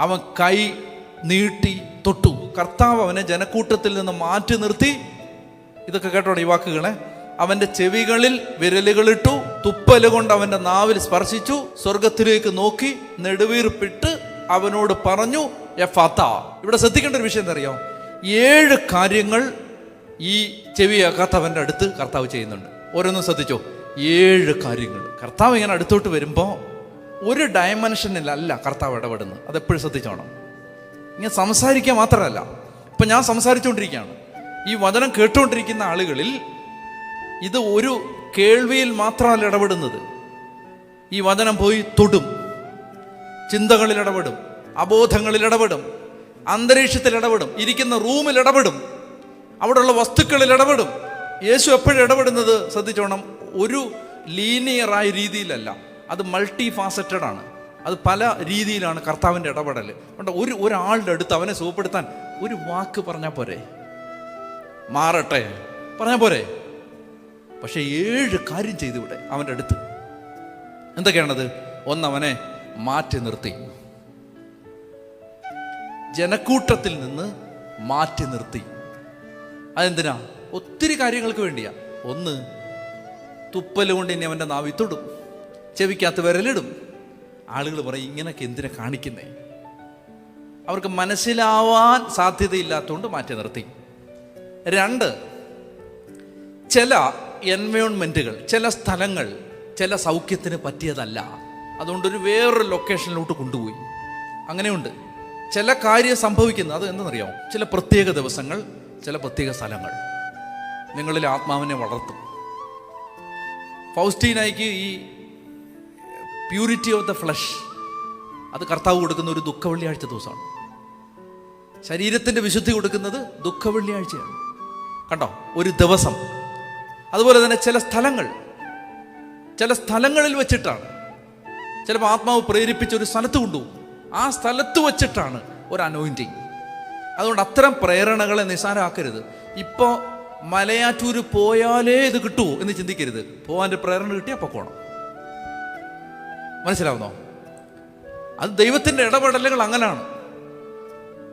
അവൻ കൈ നീട്ടി തൊട്ടു. കർത്താവ് അവനെ ജനക്കൂട്ടത്തിൽ നിന്ന് മാറ്റി നിർത്തി. ഇതൊക്കെ കേട്ടോടെ ഈ വാക്കുകളെ? അവന്റെ ചെവികളിൽ വിരലുകളിട്ടു തുപ്പൽ കൊണ്ട് അവന്റെ നാവിൽ സ്പർശിച്ചു സ്വർഗത്തിലേക്ക് നോക്കി നെടുവീർപ്പിട്ട് അവനോട് പറഞ്ഞു എഫാത്ത ഇവിടെ ശ്രദ്ധിക്കേണ്ട ഒരു വിഷയം എന്തറിയോ? ഏഴ് കാര്യങ്ങൾ ഈ ചെവിയാക്കാത്തവന്റെ അടുത്ത് കർത്താവ് ചെയ്യുന്നുണ്ട്. ഓരോന്നും ശ്രദ്ധിച്ചോ? ഏഴ് കാര്യങ്ങൾ. കർത്താവ് ഇങ്ങനെ അടുത്തോട്ട് വരുമ്പോൾ ഒരു ഡയമെൻഷനിലല്ല കർത്താവ് ഇടപെടുന്നത്. അതെപ്പോഴും ശ്രദ്ധിച്ചോണം. ഇങ്ങനെ സംസാരിക്കുക മാത്രമല്ല ഇപ്പം ഞാൻ സംസാരിച്ചുകൊണ്ടിരിക്കുകയാണ് ഈ വചനം കേട്ടുകൊണ്ടിരിക്കുന്ന ആളുകളിൽ ഇത് ഒരു കേൾവിയിൽ മാത്രമല്ല ഇടപെടുന്നത്. ഈ വചനം പോയി തൊടും. ചിന്തകളിൽ ഇടപെടും. അബോധങ്ങളിൽ ഇടപെടും. അന്തരീക്ഷത്തിൽ ഇടപെടും. ഇരിക്കുന്ന റൂമിൽ ഇടപെടും. അവിടെയുള്ള വസ്തുക്കളിൽ ഇടപെടും. യേശു എപ്പോഴും ഇടപെടുന്നത് ശ്രദ്ധിച്ചോണം ഒരു ലീനിയറായ രീതിയിലല്ല. അത് മൾട്ടി ഫാസറ്റഡ് ആണ്. അത് പല രീതിയിലാണ് കർത്താവിന്റെ ഇടപെടൽ അതുകൊണ്ട് ഒരു ഒരാളുടെ അടുത്ത് അവനെ സുഖപ്പെടുത്താൻ ഒരു വാക്ക് പറഞ്ഞാൽ പോരെ? മാറട്ടെ. പറഞ്ഞാൽ പോരെ? പക്ഷെ ഏഴ് കാര്യം ചെയ്തു ഇവിടെ അവന്റെ അടുത്ത്. എന്തൊക്കെയാണത്? ഒന്ന് അവനെ മാറ്റി നിർത്തി. ജനക്കൂട്ടത്തിൽ നിന്ന് മാറ്റി നിർത്തി. അതെന്തിനാ? ഒത്തിരി കാര്യങ്ങൾക്ക് വേണ്ടിയാ. ഒന്ന് തുപ്പലുകൊണ്ട് ഇനി അവന്റെ നാവി തൊടും. ചെവിക്കകത്ത് വിരലിടും. ആളുകൾ പറയും ഇങ്ങനെയൊക്കെ എന്തിനാ കാണിക്കുന്നേ? അവർക്ക് മനസ്സിലാവാൻ സാധ്യതയില്ലാത്തതുകൊണ്ട് മാറ്റി നിർത്തി. രണ്ട് ചില എൻവയോൺമെന്റുകൾ ചില സ്ഥലങ്ങൾ ചില സൗഖ്യത്തിന് പറ്റിയതല്ല. അതുകൊണ്ടൊരു വേറൊരു ലൊക്കേഷനിലോട്ട് കൊണ്ടുപോയി. അങ്ങനെയുണ്ട്. ചില കാര്യം സംഭവിക്കുന്നത് അത് എന്തെന്നറിയാമോ? ചില പ്രത്യേക ദിവസങ്ങൾ ചില പ്രത്യേക സ്ഥലങ്ങൾ. നിങ്ങളിൽ ആത്മാവിനെ വളർത്തും. ഫൗസ്റ്റീനായിക്ക് ഈ പ്യൂരിറ്റി ഓഫ് ദ ഫ്ലഷ് അത് കർത്താവ് കൊടുക്കുന്ന ഒരു ദുഃഖ വെള്ളിയാഴ്ച ദിവസമാണ്. ശരീരത്തിന്റെ വിശുദ്ധി കൊടുക്കുന്നത് ദുഃഖ വെള്ളിയാഴ്ചയാണ് കണ്ടോ? ഒരു ദിവസം. അതുപോലെ തന്നെ ചില സ്ഥലങ്ങൾ. ചില സ്ഥലങ്ങളിൽ വെച്ചിട്ടാണ്. ചിലപ്പോൾ ആത്മാവ് പ്രേരിപ്പിച്ച ഒരു സ്ഥലത്ത് കൊണ്ടുപോകും. ആ സ്ഥലത്ത് വെച്ചിട്ടാണ് ഒരു അനോയിന്റിങ് അതുകൊണ്ട് അത്തരം പ്രേരണകളെ നിസാരമാക്കരുത് ഇപ്പോൾ മലയാറ്റൂർ പോയാലേ ഇത് കിട്ടുമോ എന്ന് ചിന്തിക്കരുത്. പോകാന്റെ പ്രേരണ കിട്ടിയാൽ പൊക്കോണം. മനസ്സിലാവുന്നോ? അത് ദൈവത്തിന്റെ ഇടപെടലുകൾ അങ്ങനെയാണ്.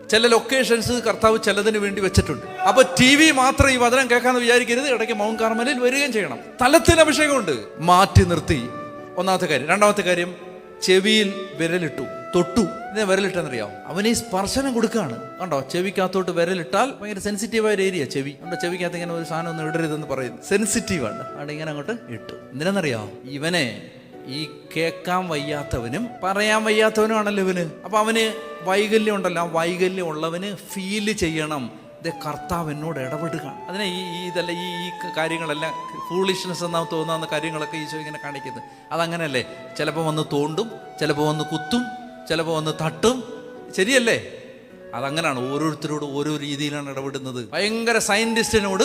ചില ലൊക്കേഷൻസ് കർത്താവ് ചിലതിന് വേണ്ടി വെച്ചിട്ടുണ്ട്. അപ്പോൾ ടി വി മാത്രം ഈ വചനം കേൾക്കാന്ന് വിചാരിക്കരുത്. ഇടയ്ക്ക് മൗണ്ട് കാർമലിൽ വരികയും ചെയ്യണം. തലത്തിൽ അഭിഷേകമുണ്ട്. മാറ്റി നിർത്തി. ഒന്നാമത്തെ കാര്യം. രണ്ടാമത്തെ കാര്യം ചെവിയിൽ വിരലിട്ടു. തൊട്ടു. ഇതിനെ വിരലിട്ടെന്നറിയാം അവന് ഈ സ്പർശനം കൊടുക്കുകയാണ്. കണ്ടോ? ചെവിക്കകത്തോട്ട് വിരലിട്ടാൽ ഭയങ്കര സെൻസിറ്റീവായ ഒരു ഏരിയ ചെവി. കണ്ടോ? ചെവിക്കകത്ത് ഇങ്ങനെ ഒരു സാധനം ഒന്നും ഇടരുതെന്ന് പറയുന്നു. സെൻസിറ്റീവാണ് അവിടെ ഇങ്ങനെ അങ്ങോട്ട് ഇട്ടു. എന്തിനാണെന്നറിയാം ഇവനെ ഈ കേൾക്കാൻ വയ്യാത്തവനും പറയാൻ വയ്യാത്തവനും ആണല്ലോ ഇവന്. അപ്പം അവന് വൈകല്യം ഉണ്ടല്ലോ. ആ വൈകല്യം ഉള്ളവന് ഫീൽ ചെയ്യണം. ഇത് കർത്താവ് എന്നോട് ഇടപെടുക. അതിനെ ഈ ഇതല്ല ഈ ഈ കാര്യങ്ങളെല്ലാം ഫൂളിഷ്നെസ് എന്നാ തോന്നാവുന്ന കാര്യങ്ങളൊക്കെ ഈശോ ഇങ്ങനെ കാണിക്കുന്നത്. അതങ്ങനെയല്ലേ ചിലപ്പോൾ വന്ന് തോണ്ടും ചിലപ്പോൾ വന്ന് കുത്തും ചിലപ്പോൾ വന്ന് തട്ടും. ശരിയല്ലേ? അതങ്ങനെയാണ് ഓരോരുത്തരോട് ഓരോ രീതിയിലാണ് ഇടപെടുന്നത്. ഭയങ്കര സയന്റിസ്റ്റിനോട്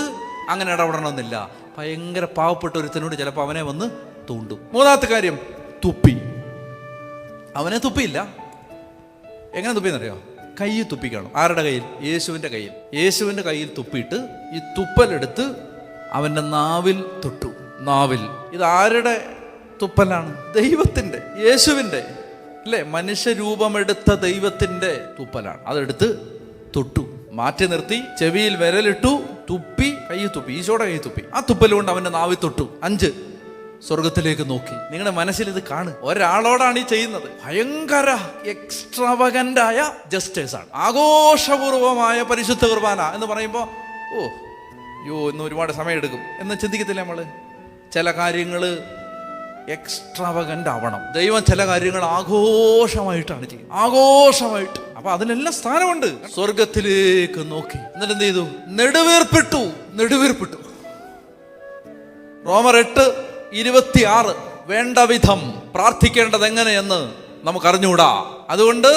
അങ്ങനെ ഇടപെടണമെന്നില്ല. ഭയങ്കര പാവപ്പെട്ട ഒരുത്തനോട് ചിലപ്പോൾ അവനെ വന്ന് തൂണ്ടും. മൂന്നാമത്തെ കാര്യം തുപ്പി. അവനെ തുപ്പിയില്ല. എങ്ങനെ തുപ്പിയെന്നറിയോ? കൈ തുപ്പിക്കണം. ആരുടെ കയ്യിൽ? യേശുവിന്റെ കയ്യിൽ. യേശുവിന്റെ കയ്യിൽ തുപ്പിയിട്ട് ഈ തുപ്പലെടുത്ത് അവന്റെ നാവിൽ തൊട്ടു. നാവിൽ. ഇത് ആരുടെ തുപ്പലാണ്? ദൈവത്തിന്റെ യേശുവിന്റെ. അല്ലേ? മനുഷ്യരൂപമെടുത്ത ദൈവത്തിന്റെ തുപ്പലാണ്. അതെടുത്ത് തൊട്ടു. മാറ്റി നിർത്തി ചെവിയിൽ വിരലിട്ടു തുപ്പി കൈ തുപ്പി. ഈശോടെ കൈ തുപ്പി. ആ തുപ്പലുകൊണ്ട് അവന്റെ നാവിൽ തൊട്ടു. അഞ്ച്. സ്വർഗത്തിലേക്ക് നോക്കി. നിങ്ങളുടെ മനസ്സിൽ ഇത് കാണും ഒരാളോടാണ് ഈ ചെയ്യുന്നത്. ഭയങ്കര എക്സ്ട്രാവകന്റായ ജസ്റ്റേഴ്സ് ആണ്. ആഘോഷപൂർവമായ പരിശുദ്ധ കുർബാന എന്ന് പറയുമ്പോൾ ഓ അയ്യോ ഇന്ന് ഒരുപാട് സമയം എടുക്കും എന്ന് ചിന്തിക്കത്തില്ല നമ്മൾ ചില കാര്യങ്ങൾ എക്സ്ട്രാവകന്റ് ആവണം. ദൈവം ചില കാര്യങ്ങൾ ആഘോഷമായിട്ടാണ് ചെയ്യുന്നത്. ആഘോഷമായിട്ട്. അപ്പൊ അതിനെല്ലാം സ്ഥാനമുണ്ട്. സ്വർഗത്തിലേക്ക് നോക്കി. എന്നിട്ട് എന്ത് ചെയ്തു? നെടുവേർപ്പെട്ടു. നെടുവേർപ്പെട്ടു. റോമർ എട്ട് ഇരുപത്തിയാറ് വേണ്ട വിധം പ്രാർത്ഥിക്കേണ്ടത് എങ്ങനെയെന്ന് നമുക്ക് അറിഞ്ഞുകൂടാ അതുകൊണ്ട്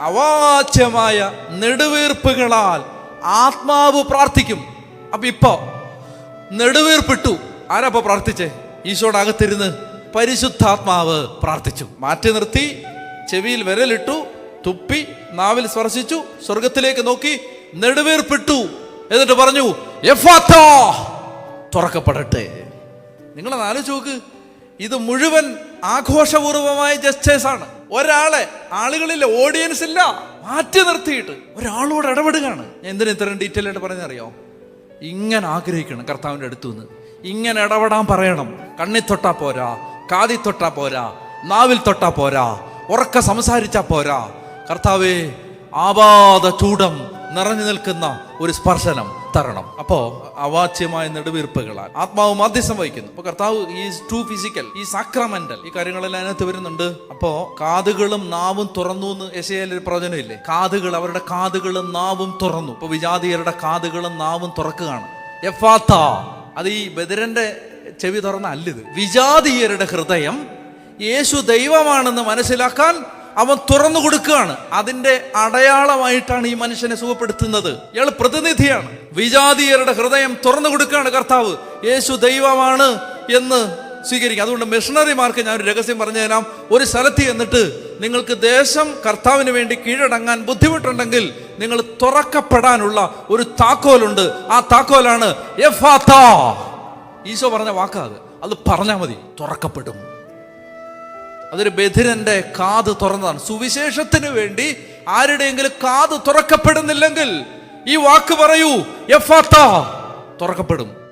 അവാച്യമായ നെടുവീർപ്പുകളാൽ ആത്മാവ് പ്രാർത്ഥിക്കും. അപ്പൊ ഇപ്പോ നെടുവീർപ്പിട്ടു. ആരാ ഇപ്പൊ പ്രാർത്ഥിച്ചേ? ഈശോയുടെ അകത്തിരുന്ന് പരിശുദ്ധാത്മാവ് പ്രാർത്ഥിച്ചു. മാറ്റി നിർത്തി ചെവിയിൽ വിരലിട്ടു തുപ്പി നാവിൽ സ്പർശിച്ചു സ്വർഗത്തിലേക്ക് നോക്കി നെടുവീർപ്പിട്ടു. എന്നിട്ട് പറഞ്ഞു "എഫാത്താ, തുറക്കപ്പെടട്ടെ. നിങ്ങളത് ആലോചിച്ച് നോക്ക്. ഇത് മുഴുവൻ ആഘോഷപൂർവമായ ജസ്റ്റേഴ്സ് ആണ്. ഒരാളെ ആളുകളില്ല ഓഡിയൻസ് ഇല്ല മാറ്റി നിർത്തിയിട്ട് ഒരാളോട് ഇടപെടുകയാണ്. എന്തിനാ ഇത്രയും ഡീറ്റെയിൽ ആയിട്ട് പറഞ്ഞറിയോ ഇങ്ങനെ ആഗ്രഹിക്കണം കർത്താവിന്റെ അടുത്തു നിന്ന് ഇങ്ങനെ ഇടപെടാൻ പറയണം. കണ്ണി തൊട്ടാ പോരാ കാതി തൊട്ടാ പോരാ നാവിൽ തൊട്ടാ പോരാ ഉറക്ക സംസാരിച്ചാ പോരാ. കർത്താവേ ആപാത ചൂടം നിറഞ്ഞു നിൽക്കുന്ന ഒരു സ്പർശനം തരണം. അപ്പോ അവാച്യമായ നെടുവീർപ്പുകളാൽ. ആത്മാവ് മാധ്യസ്ഥം വഹിക്കുന്നു. അപ്പൊ കർത്താവ് ഈ ടു ഫിസിക്കൽ ഈ സാക്രമെന്റൽ ഈ കാര്യങ്ങളെല്ലാം അതിനകത്ത് വരുന്നുണ്ട്. അപ്പോ കാതുകളും നാവും തുറന്നു എന്ന് യശയിൽ ഒരു പ്രവചനമില്ലേ? കാതുകൾ അവരുടെ കാതുകളും നാവും തുറന്നു. ഇപ്പൊ വിജാതിയരുടെ കാതുകളും നാവും തുറക്കുകയാണ്. എഫാത്ത അത് ഈ ബദിരന്റെ ചെവി തുറന്ന അല്ലിത്. വിജാതീയരുടെ ഹൃദയം യേശു ദൈവമാണെന്ന് മനസ്സിലാക്കാൻ അവൻ തുറന്നു കൊടുക്കുകയാണ്. അതിന്റെ അടയാളമായിട്ടാണ് ഈ മനുഷ്യനെ സുഖപ്പെടുത്തുന്നത്. ഇയാൾ പ്രതിനിധിയാണ്. വിജാതീയരുടെ ഹൃദയം തുറന്നു കൊടുക്കുകയാണ് കർത്താവ്. യേശു ദൈവമാണ് എന്ന് സ്വീകരിക്കുക അതുകൊണ്ട് മിഷണറിമാർക്ക് ഞാൻ ഒരു രഹസ്യം പറഞ്ഞു തരാം. ഒരു സ്ഥലത്ത് എന്നിട്ട് നിങ്ങൾക്ക് ദേശം കർത്താവിന് വേണ്ടി കീഴടങ്ങാൻ ബുദ്ധിമുട്ടുണ്ടെങ്കിൽ നിങ്ങൾ തുറക്കപ്പെടാനുള്ള ഒരു താക്കോലുണ്ട്. ആ താക്കോലാണ് ഈശോ പറഞ്ഞ വാക്കാത് അത്. പറഞ്ഞാൽ മതി. തുറക്കപ്പെടും. അതൊരു ബധിരന്റെ കാത് തുറന്നതാണ്. സുവിശേഷത്തിന് വേണ്ടി ആരുടെയെങ്കിലും കാത് തുറക്കപ്പെടുന്നില്ലെങ്കിൽ ഈ വാക്ക് പറയൂ തുറക്കപ്പെടും.